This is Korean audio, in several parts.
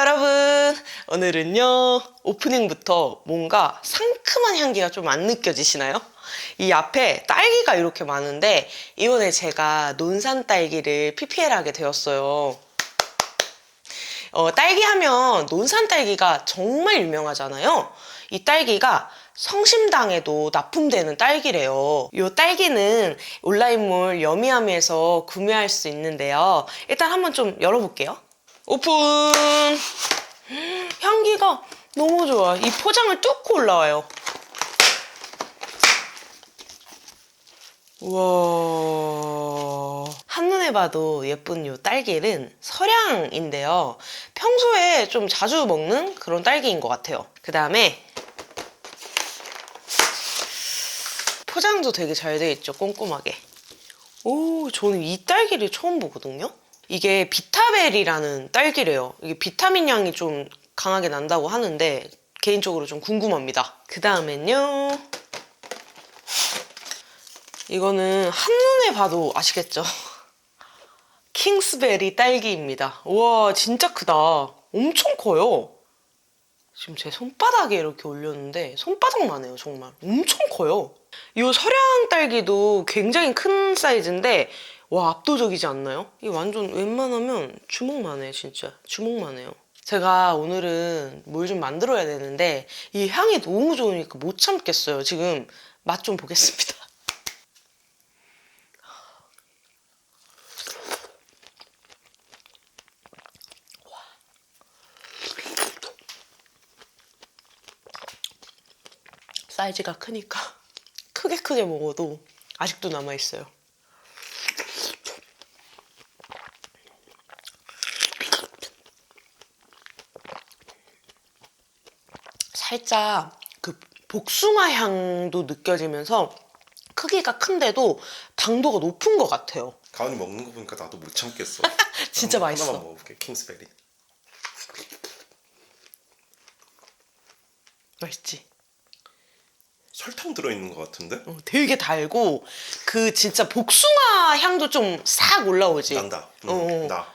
여러분 오늘은요 오프닝부터 뭔가 상큼한 향기가 좀 안 느껴지시나요? 이 앞에 딸기가 이렇게 많은데 이번에 제가 논산 딸기를 PPL하게 되었어요 어, 딸기 하면 논산 딸기가 정말 유명하잖아요 이 딸기가 성심당에도 납품되는 딸기래요. 이 딸기는 온라인몰 여미야미에서 구매할 수 있는데요. 일단 한번 좀 열어볼게요. 오픈! 향기가 너무 좋아. 이 포장을 뚫고 올라와요. 우와. 한눈에 봐도 예쁜 이 딸기는 설향인데요. 평소에 좀 자주 먹는 그런 딸기인 것 같아요. 그 다음에 포장도 되게 잘 돼 있죠, 꼼꼼하게. 오, 저는 이 딸기를 처음 보거든요. 이게 비타벨이라는 딸기래요. 이게 비타민 향이 좀 강하게 난다고 하는데 개인적으로 좀 궁금합니다. 그 다음엔요. 이거는 한눈에 봐도 아시겠죠? 킹스베리 딸기입니다. 우와, 진짜 크다. 엄청 커요. 지금 제 손바닥에 이렇게 올렸는데 손바닥만 해요, 정말. 엄청 커요. 이 설양 딸기도 굉장히 큰 사이즈인데 와 압도적이지 않나요? 이게 완전 웬만하면 주먹만 해 진짜 주먹만 해요 제가 오늘은 뭘 좀 만들어야 되는데 이 향이 너무 좋으니까 못 참겠어요 지금 맛 좀 보겠습니다 사이즈가 크니까 크게 크게 먹어도 아직도 남아있어요. 살짝 그 복숭아 향도 느껴지면서 크기가 큰데도 당도가 높은 것 같아요. 가은이 먹는 거 보니까 나도 못 참겠어. 진짜 한번 맛있어. 하나만 먹어볼게. 킹스베리. 맛있지? 설탕 들어있는 것 같은데? 어, 되게 달고 그 진짜 복숭아 향도 좀 싹 올라오지. 난다. 응, 어, 어. 나.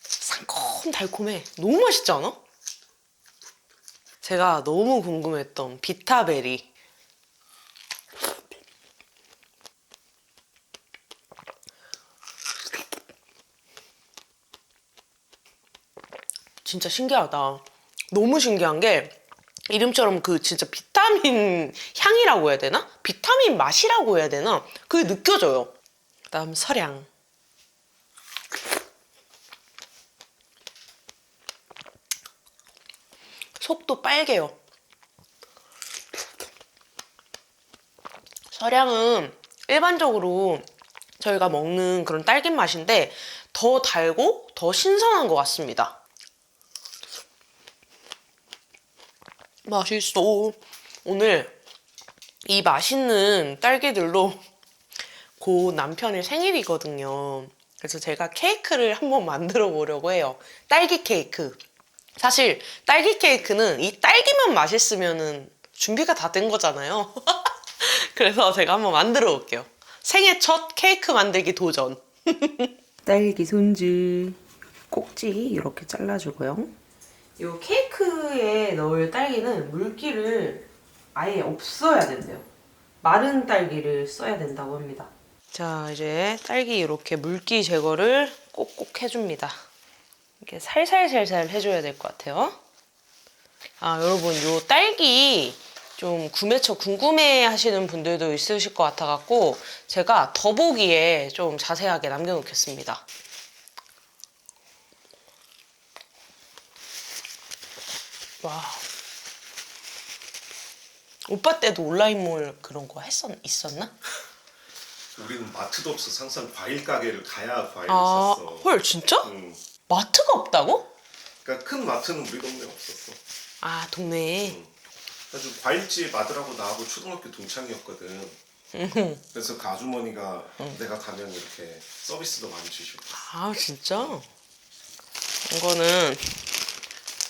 상콤 달콤해. 너무 맛있지 않아? 제가 너무 궁금했던 비타베리. 진짜 신기하다. 너무 신기한 게 이름처럼 그 진짜 비타민 향이라고 해야 되나? 비타민 맛이라고 해야 되나? 그게 느껴져요. 그다음 설양. 속도 빨개요. 설향은 일반적으로 저희가 먹는 그런 딸기 맛인데 더 달고 더 신선한 것 같습니다. 맛있어. 오늘 이 맛있는 딸기들로 고 남편의 생일이거든요. 그래서 제가 케이크를 한번 만들어 보려고 해요. 딸기 케이크. 사실 딸기 케이크는 이 딸기만 맛있으면은 준비가 다 된 거잖아요. 그래서 제가 한번 만들어 볼게요. 생애 첫 케이크 만들기 도전. 딸기 손질 꼭지 이렇게 잘라주고요. 이 케이크에 넣을 딸기는 물기를 아예 없어야 된대요. 마른 딸기를 써야 된다고 합니다. 자, 이제 딸기 이렇게 물기 제거를 꼭꼭 해줍니다. 이렇게 살살살살 해줘야 될 것 같아요. 아, 여러분, 요 딸기 좀 구매처 궁금해 하시는 분들도 있으실 것 같아갖고 제가 더보기에 좀 자세하게 남겨놓겠습니다. 와. 오빠 때도 온라인몰 그런 거 했었, 있었나? 우리는 마트도 없어서 항상 과일 가게를 가야 과일을 아, 샀어. 헐, 진짜? 응. 마트가 없다고? 그러니까 큰 마트는 우리 동네에 없었어. 아, 동네에. 응. 그래서 과일집 아들하고 나하고 초등학교 동창이었거든. 그래서 그 아주머니가 내가 가면 이렇게 서비스도 많이 주시고. 아, 진짜? 이거는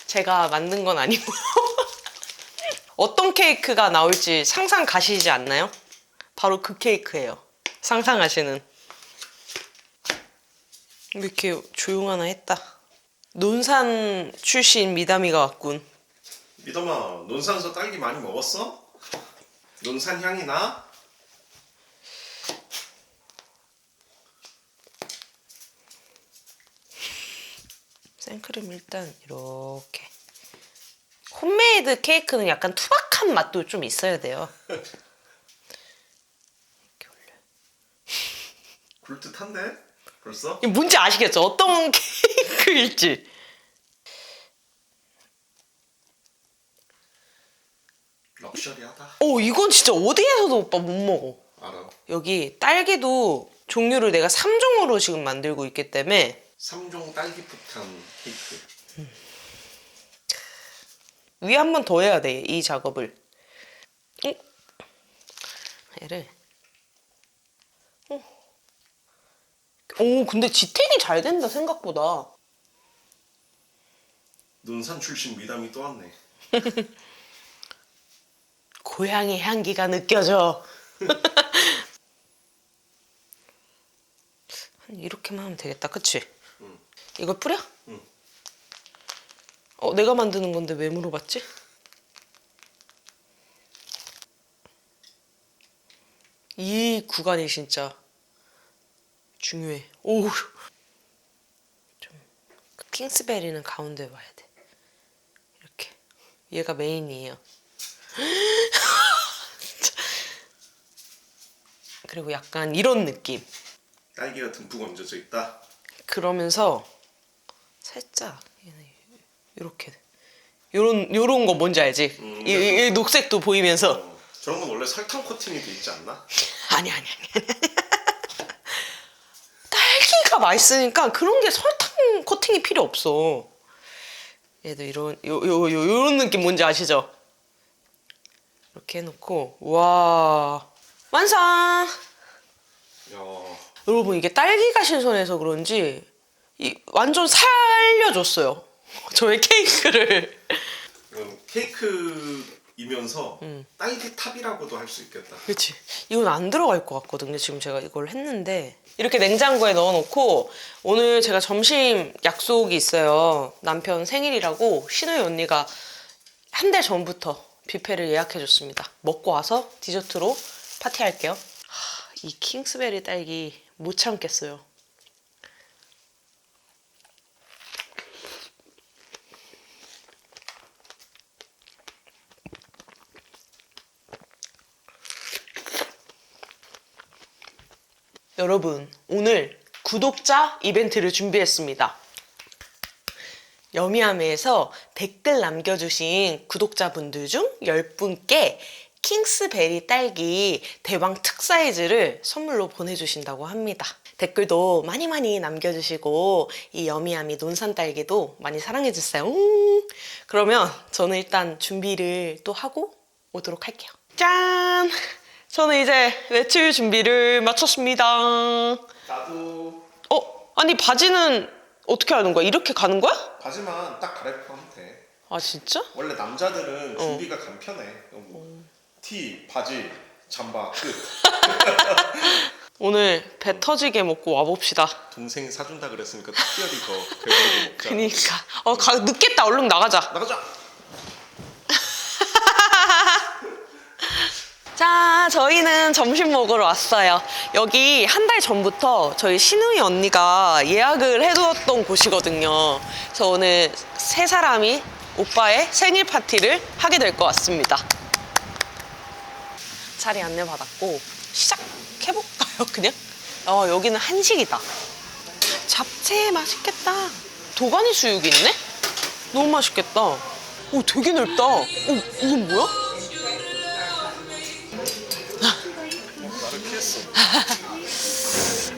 제가 만든 건 아니고. 어떤 케이크가 나올지 상상 가시지 않나요? 바로 그 케이크예요. 상상하시는. 왜 이렇게 조용하나 했다. 논산 출신 미담이가 왔군. 미덤아 논산에서 딸기 많이 먹었어? 논산 향이 나? 생크림 일단 이렇게. 홈메이드 케이크는 약간 투박한 맛도 좀 있어야 돼요. 이렇게 올려. 굴듯한데? 벌써? 뭔지 아시겠죠? 어떤 케이크일지. 럭셔리하다 오 이건 진짜 어디에서도 오빠 못 먹어. 알아 여기 딸기도 종류를 내가 3종으로 지금 만들고 있기 때문에 3종 딸기 폭탄 케이크 위에 한 번 더 해야 돼, 이 작업을. 응? 얘를. 어. 오, 근데 지탱이 잘 된다, 생각보다. 논산 출신 미담이 또 왔네 고향의 향기가 느껴져. 한 이렇게만 하면 되겠다, 그치? 응. 이걸 뿌려? 응. 어, 내가 만드는 건데 왜 물어봤지? 이 구간이 진짜 중요해. 오, 좀 킹스베리는 가운데 와야 돼. 이렇게 얘가 메인이에요. 그리고 약간 이런 느낌. 딸기가 듬뿍 얹어져 있다 그러면서 살짝 얘는 이렇게 요런 요런 거 뭔지 알지? 음, 이, 이- 이 녹색도 보이면서 어, 저런 건 원래 설탕 코팅이 돼 있지 않나? 아니 아니 아니. 딸기가 맛있으니까 그런 게 설탕 코팅이 필요 없어. 얘도 이런 요 요 요 요 런 느낌 뭔지 아시죠? 이렇게 해놓고 와 완성. 야 여러분 이게 딸기가 신선해서 그런지 이 완전 살려줬어요. 저의 케이크를. 케이크 이면서 음. 딸기 탑이라고도 할 수 있겠다 그렇지. 이건 안 들어갈 것 같거든요. 지금 제가 이걸 했는데 이렇게 냉장고에 넣어놓고 오늘 제가 점심 약속이 있어요. 남편 생일이라고 신우이 언니가 한 달 전부터 뷔페를 예약해줬습니다. 먹고 와서 디저트로 파티할게요. 하, 이 킹스베리 딸기 못 참겠어요. 여러분, 오늘 구독자 이벤트를 준비했습니다. 여미아메에서 댓글 남겨주신 구독자분들 중 10분께 킹스베리 딸기 대왕 특 사이즈를 선물로 보내주신다고 합니다. 댓글도 많이 많이 남겨주시고 이 여미아미 논산 딸기도 많이 사랑해주세요. 음. 그러면 저는 일단 준비를 또 하고 오도록 할게요. 짠! 저는 이제 외출 준비를 마쳤습니다. 나도 어? 아니 바지는 어떻게 하는 거야? 이렇게 가는 거야? 바지만 딱 갈아입고 하면 돼 아 진짜? 원래 어. 남자들은 준비가 간편해 뭐 티, 바지, 잠바 끝 오늘 배 터지게 먹고 와봅시다. 동생이 사준다 그랬으니까 특별히 더 배부르게 먹자 그니까 어 가, 늦겠다 얼른 나가자. 나가자 자 저희는 점심 먹으러 왔어요. 여기 한 달 전부터 저희 신우이 언니가 예약을 해두었던 곳이거든요. 그래서 오늘 세 사람이 오빠의 생일 파티를 하게 될 것 같습니다. 자리 안내 받았고 시작해볼까요 그냥? 어 여기는 한식이다. 잡채 맛있겠다. 도가니 수육이 있네? 너무 맛있겠다. 오 되게 넓다. 오 이건 뭐야?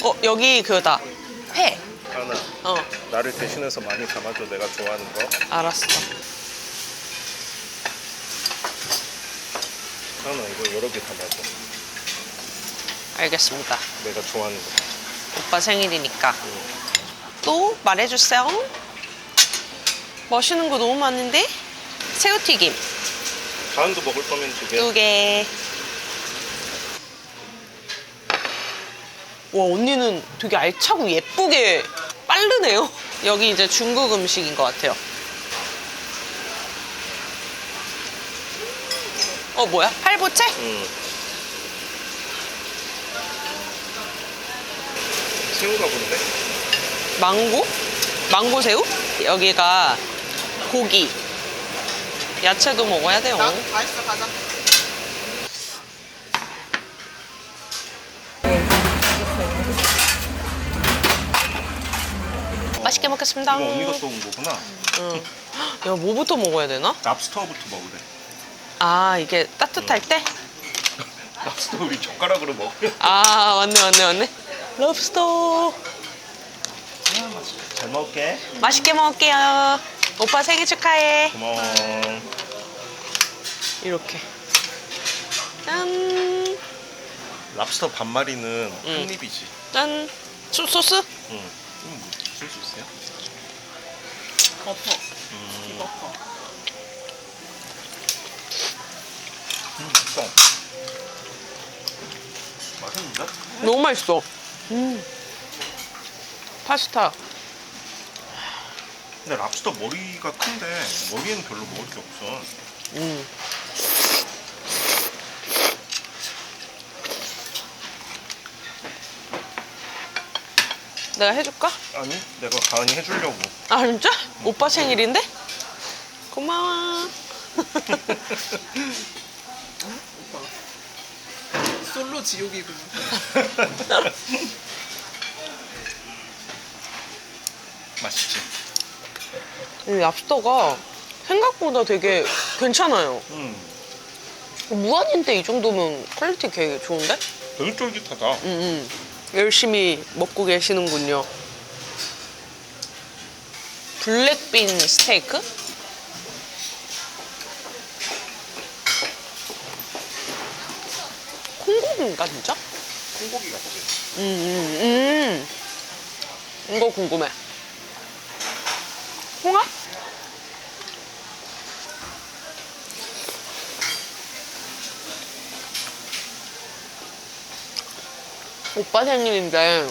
어어 여기 그거다. 회. 하나 어 나를 대신해서 많이 담아줘 내가 좋아하는 거 알았어. 하나 이거 여러 개 담아줘 알겠습니다. 내가 좋아하는 거 오빠 생일이니까. 또 말해주세요. 멋있는 거 너무 많은데? 새우튀김 다은도 먹을 거면 두개 두 개. 와 언니는 되게 알차고 예쁘게 빠르네요. 여기 이제 중국 음식인 것 같아요. 어, 뭐야? 팔보채? 응. 새우가 본데? 망고? 망고 새우? 여기가 고기. 야채도 먹어야 돼요. 맛있어 가자. 맛있게 먹겠습니다. 이거 언니가 또 온 거구나. 야, 뭐부터 먹어야 되나? 랍스터부터 먹으래. 아, 이게 따뜻할 때? 랍스터 우리 젓가락으로 먹어. 아, 맞네, 맞네, 맞네. 럽스터. 잘 먹을게. 맛있게 먹을게요. 오빠 생일 축하해. 고마워. 이렇게. 짠. 랍스터 반마리는 응. 한 입이지. 짠. 소, 소스? 응. 뭐 쓸 수 있어요? 버터. 버터. 음, 맛있어. 맛있는데? 너무 맛있어. 음. 파스타. 근데 랍스터 머리가 큰데 머리에는 별로 먹을 게 없어. 음. 내가 해줄까? 아니, 내가 가은이 해주려고. 아 진짜? 오빠 생일인데? 고마워. 솔로 지옥이군. 맛있지? 이 랍스터가 생각보다 되게 괜찮아요. 음, 무한인데 이 정도면 퀄리티 되게 좋은데? 되게 쫄깃하다. 음, 음. 열심히 먹고 계시는군요. 블랙빈 스테이크? 콩고기인가 진짜? 콩고기 같지? 음, 음, 음. 이거 궁금해. 홍합? 오빠 생일인데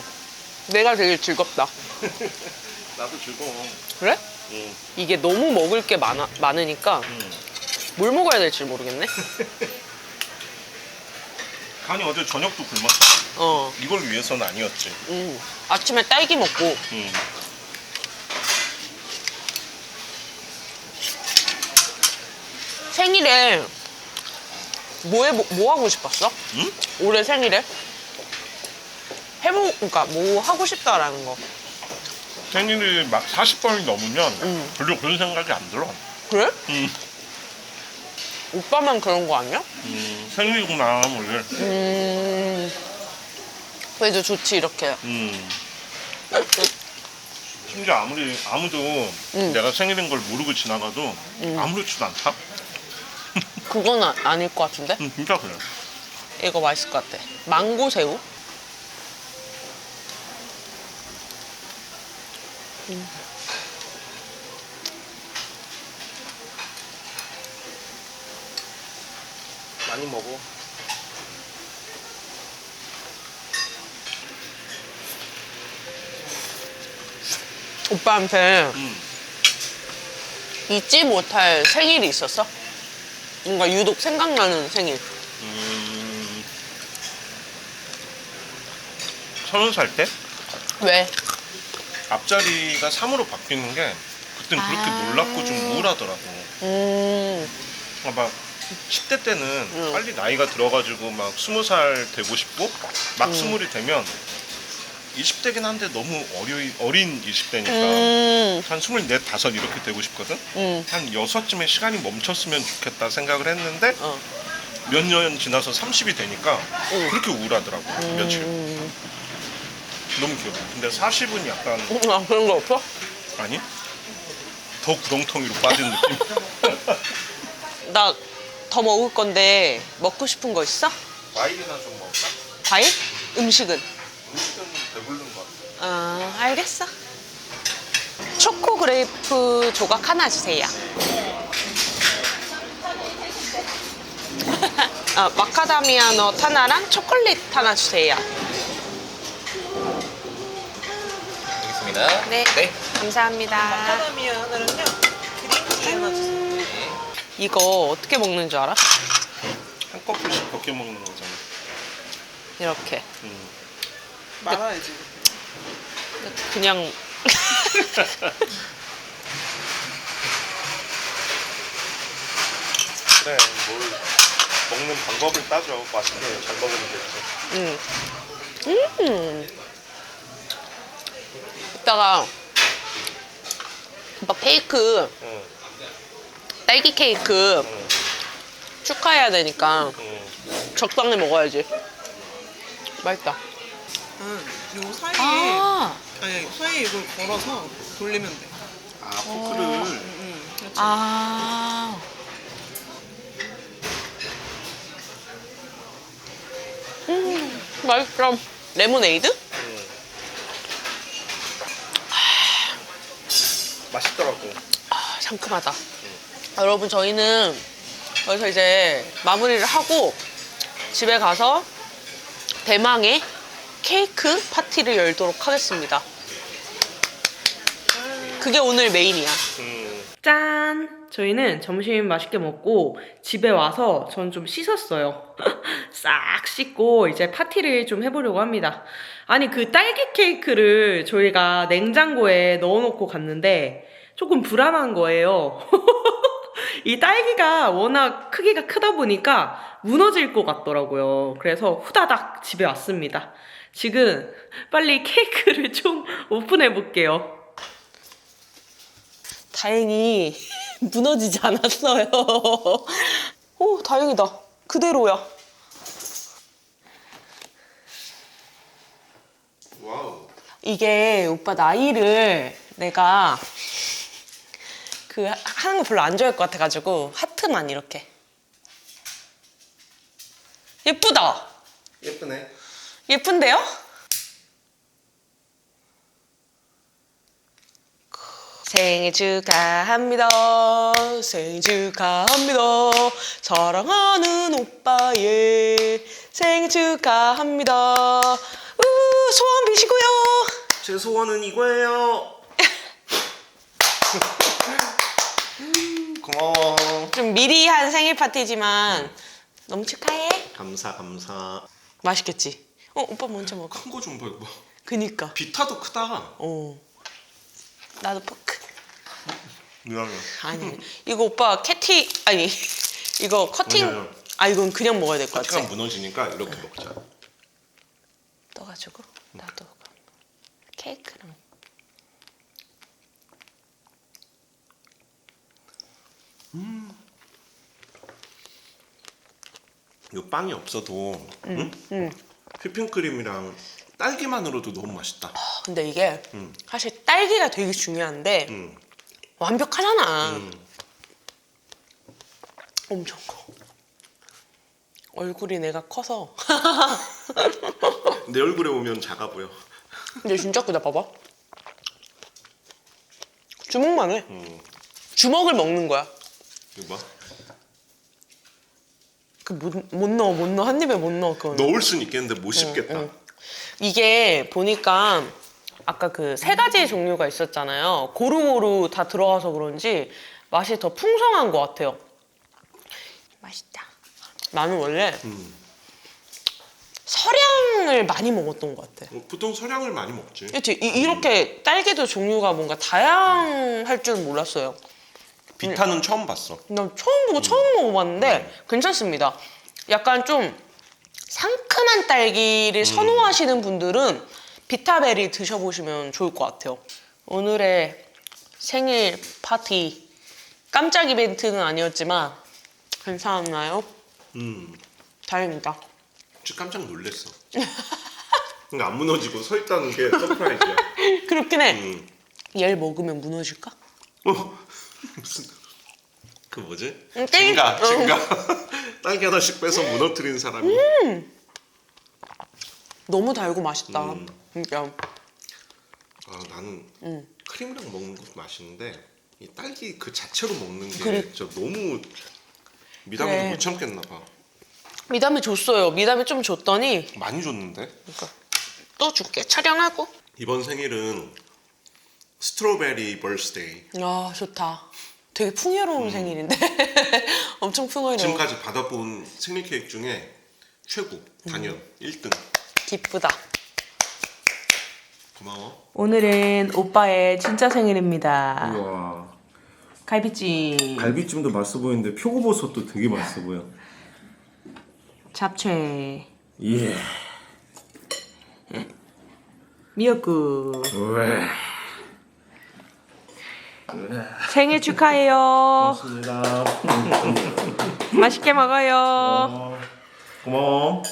내가 되게 즐겁다. 나도 즐거워. 그래? 응. 이게 너무 먹을 게 많아, 많으니까 응. 뭘 먹어야 될지 모르겠네. 가은이 어제 저녁도 굶었어. 어, 이걸 위해서는 아니었지. 음. 아침에 딸기 먹고 응. 생일에 뭐, 해, 뭐 하고 싶었어? 응? 올해 생일에? 해보, 그러니까 뭐 하고 싶다라는 거. 생일이 막 40번이 넘으면 응. 별로 그런 생각이 안 들어. 그래? 응. 오빠만 그런 거 아니야? 음, 생일이구나, 오늘. 음. 그래도 좋지, 이렇게. 음. 심지어 아무리 아무도 응. 내가 생일인 걸 모르고 지나가도 아무렇지도 않다. 그건 아, 아닐 것 같은데? 응, 진짜 그래. 이거 맛있을 것 같아. 망고 새우? 많이 먹어. 오빠한테 응. 잊지 못할 생일이 있었어? 뭔가 유독 생각나는 생일. 음. 서른 살 때? 왜? 앞자리가 3으로 바뀌는 게 그땐 그렇게 아. 놀랍고 좀 우울하더라고. 음, 막 10대 때는 응. 빨리 나이가 들어가지고 막 20살 되고 싶고 막 20이 되면 20대긴 한데 너무 어려, 어린 20대니까 음, 한 24, 5 이렇게 되고 싶거든? 음. 한 6쯤에 시간이 멈췄으면 좋겠다 생각을 했는데 어. 몇년 지나서 30이 되니까 응. 그렇게 우울하더라고 며칠 음, 너무 귀여워 근데 40은 약간 아, 그런 거 없어? 아니? 더 구렁텅이로 빠진 느낌 나 더 먹을 건데 먹고 싶은 거 있어? 과일이나 좀 먹을까? 과일? 음식은? 음식은 배부른 것 같아 아, 알겠어. 초코 그레이프 조각 하나 주세요. 아, 마카다미아 넛 하나랑 초콜릿 하나 주세요. 알겠습니다. 네. 네. 감사합니다. 마카다미아 하나랑요. 그린티 하나 주세요. 이거 어떻게 먹는 줄 알아? 한 커플씩 벗겨 먹는 거잖아. 이렇게. 음. 말아야지. 그냥 그래 뭘 먹는 방법을 따져 맛있게 잘 먹으면 되지. 음. 음. 이따가 오빠 케이크 응. 딸기 케이크 응. 축하해야 되니까 응. 적당히 먹어야지. 맛있다. 응. 요 사이에 아, 아니 사이에 이걸 걸어서 돌리면 돼. 아 포크를 응. 그렇지. 아. 음, 맛있다. 레모네이드? 맛있더라고. 아, 상큼하다. 아, 여러분, 저희는 여기서 이제 마무리를 하고 집에 가서 대망의 케이크 파티를 열도록 하겠습니다. 그게 오늘 메인이야. 음. 짠! 저희는 점심 맛있게 먹고 집에 와서 전 좀 씻었어요. 싹 씻고 이제 파티를 좀 해보려고 합니다. 아니, 그 딸기 케이크를 저희가 냉장고에 넣어놓고 갔는데 조금 불안한 거예요. 이 딸기가 워낙 크기가 크다 보니까 무너질 것 같더라고요. 그래서 후다닥 집에 왔습니다. 지금 빨리 케이크를 좀 오픈해 볼게요. 다행히 무너지지 않았어요. 오, 다행이다. 그대로야. 와우. 이게 오빠 나이를 내가 그 하는 거 별로 안 좋아할 것 같아가지고 하트만 이렇게. 예쁘다. 예쁘네. 예쁜데요? 생일 축하합니다. 생일 축하합니다. 사랑하는 오빠의 생일 축하합니다. 우, 소원 비시고요. 제 소원은 이거예요. 음, 고마워. 좀 미리 한 생일 파티지만 너무 축하해. 감사 감사. 맛있겠지? 어, 오빠 먼저 먹어. 큰 거 좀 봐 이거. 그니까. 비타도 크다. 어. 나도 포크. 미안해. 아니 이거 오빠 캐티 아니 이거 커팅 아니, 아니. 아 이건 그냥 먹어야 될 것 같아 파티가 무너지니까 이렇게 먹자. 떠가지고 나도 케이크랑 이거 빵이 없어도 응? 휘핑크림이랑 딸기만으로도 너무 맛있다. 근데 이게 음. 사실 딸기가 되게 중요한데 음. 완벽하잖아 음. 엄청 커 얼굴이 내가 커서 내 얼굴에 오면 작아 보여. 근데 진짜 크다 봐봐 주먹만 해 음. 주먹을 먹는 거야 이거 봐. 그못 못 넣어 못 넣어 한 입에 못 넣어 그건 넣을 순 있겠는데 못 씹겠다. 응. 이게 보니까 아까 그 세 가지 종류가 있었잖아요. 고루고루 다 들어가서 그런지 맛이 더 풍성한 것 같아요. 맛있다. 나는 원래 음. 설양을 많이 먹었던 것 같아. 어, 보통 서량을 많이 먹지. 그치? 이, 이렇게 딸기도 종류가 뭔가 다양할 줄은 몰랐어요. 비타는 처음 봤어. 나 처음 보고 처음 먹어봤는데 괜찮습니다. 약간 좀 상큼한 딸기를 선호하시는 분들은 비타베리 드셔보시면 좋을 것 같아요. 오늘의 생일 파티 깜짝 이벤트는 아니었지만 괜찮았나요? 음. 다행이다. 진짜 깜짝 놀랐어. 그러니까 안 무너지고 서 있다는 게 서프라이즈야. 그렇긴 해. 음. 얘를 먹으면 무너질까? 어? 무슨 그 뭐지? 음, 징가, 어. 징가. 딸기 하나씩 빼서 무너뜨린 사람이. 너무 달고 맛있다. 음. 진짜. 아 나는 음. 크림이랑 먹는 것도 맛있는데 이 딸기 그 자체로 먹는 게 그래. 진짜 너무 미담을 그래. 못 참겠나 봐. 미담이 줬어요. 미담이 좀 줬더니 많이 줬는데 또 줄게. 촬영하고. 이번 생일은 스트로베리 버스데이. 아 좋다. 되게 풍요로운 생일인데 엄청 풍요로워. 지금까지 받아본 생일 케이크 중에 최고 단연 1등. 기쁘다. 고마워. 오늘은 오빠의 진짜 생일입니다. 우와 갈비찜, 갈비찜도 맛있어 보이는데 표고버섯도 되게 맛있어 보여 잡채, 예. 미역국. 왜? 생일 축하해요. 고맙습니다. 맛있게 먹어요. 어, 고마워